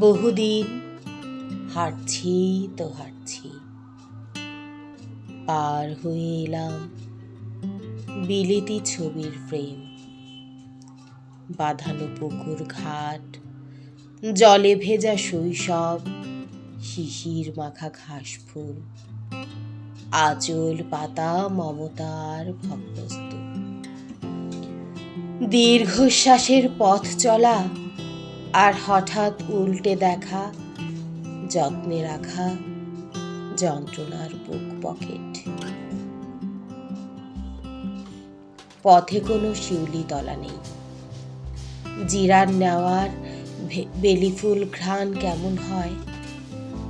বহুদিন হাঁটছি তো হাঁটছি। পার হয়ে এলাম বিলিতি ছবির ফ্রেম বাঁধানো পুকুর ঘাট, জলে ভেজা শৈশব, শিশির মাখা ঘাস ফুল, আঁচল পাতা মমতার ভগ্নস্তূপ দীর্ঘশ্বাসের পথ চলা আর হঠাৎ উল্টে দেখা যত্নে রাখা যন্ত্রণার বুক পকেট। পথে কোনো শিউলি তলা নেই। জিরার নেওয়ার ভে- বেলি ফুল ঘ্রাণ কেমন হয়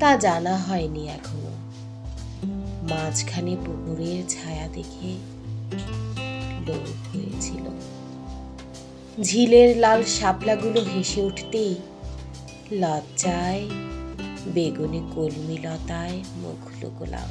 তা জানা হয়নি এখনও। মাঝখানে পুকুরের ছায়া দেখে লোভ হয়েছিল। ঝিলের লাল শাপলাগুলো হেসে উঠতেই লজ্জায় বেগুনে কলমি লতায় মুখ লুকোলাম